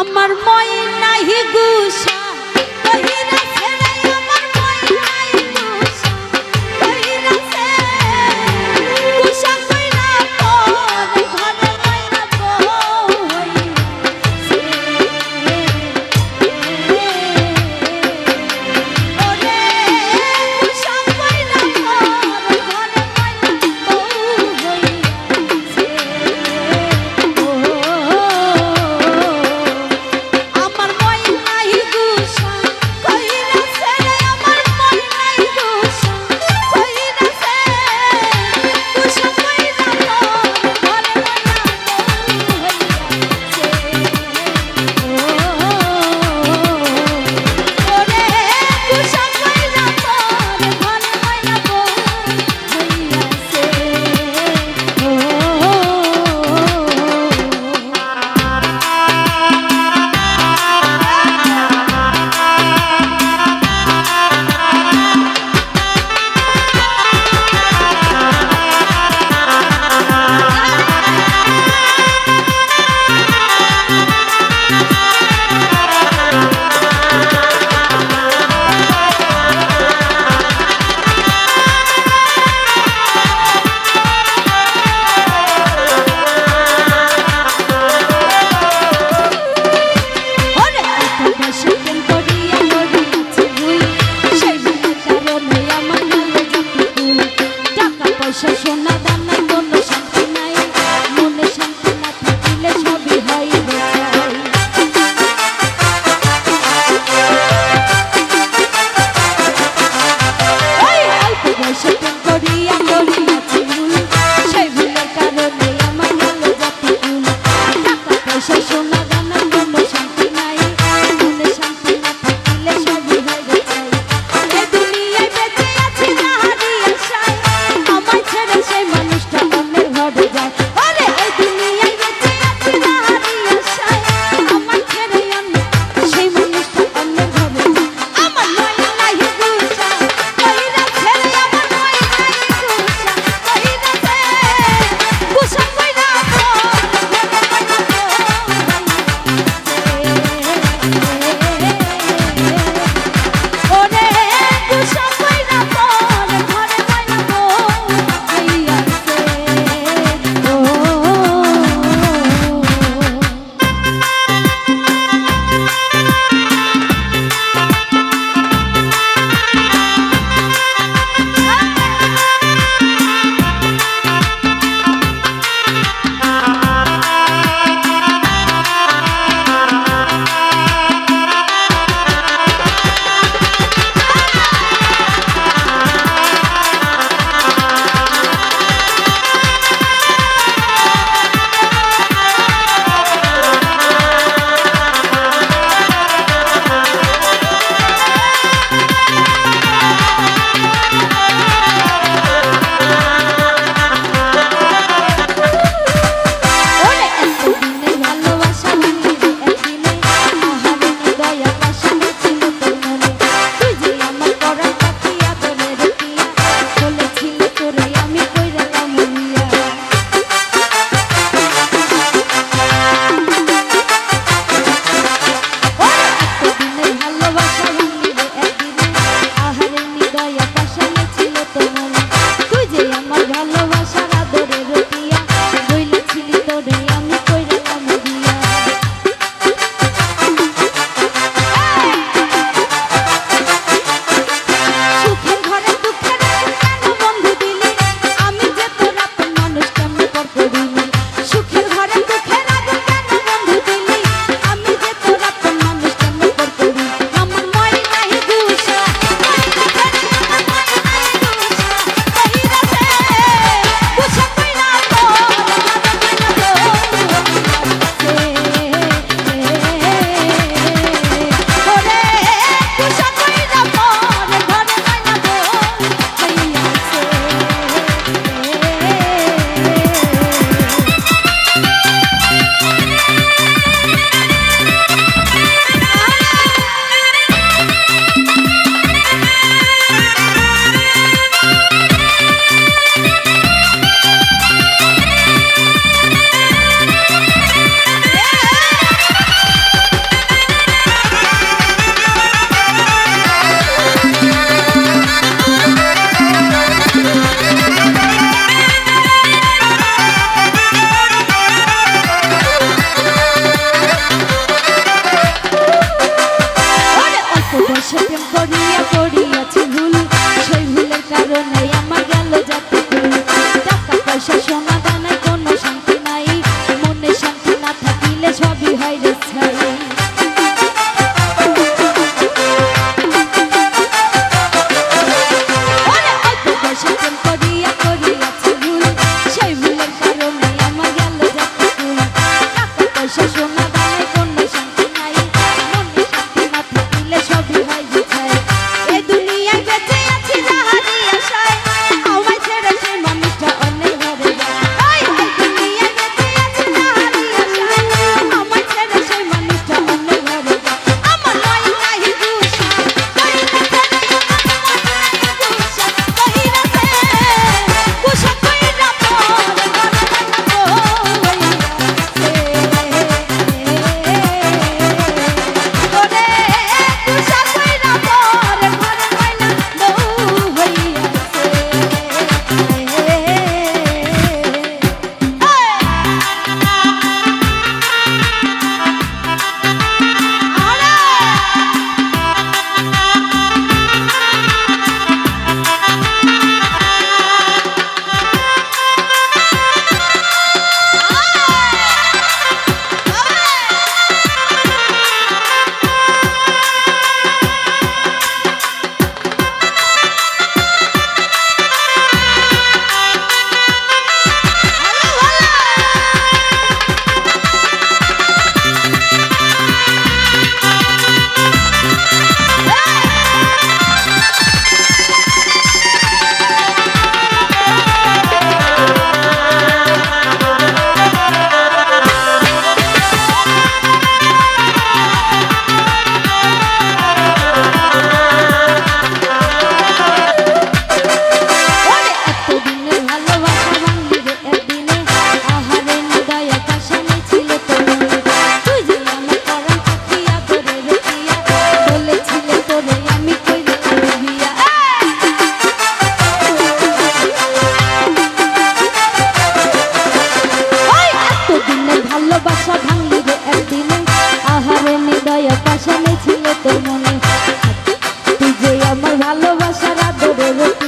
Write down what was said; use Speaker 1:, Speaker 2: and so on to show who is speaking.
Speaker 1: আমার ময় নাহি গুসা। নাই কোনো শান্তি নাই মনে শান্তি না থাকিলে হয় রে ছাই I don't know.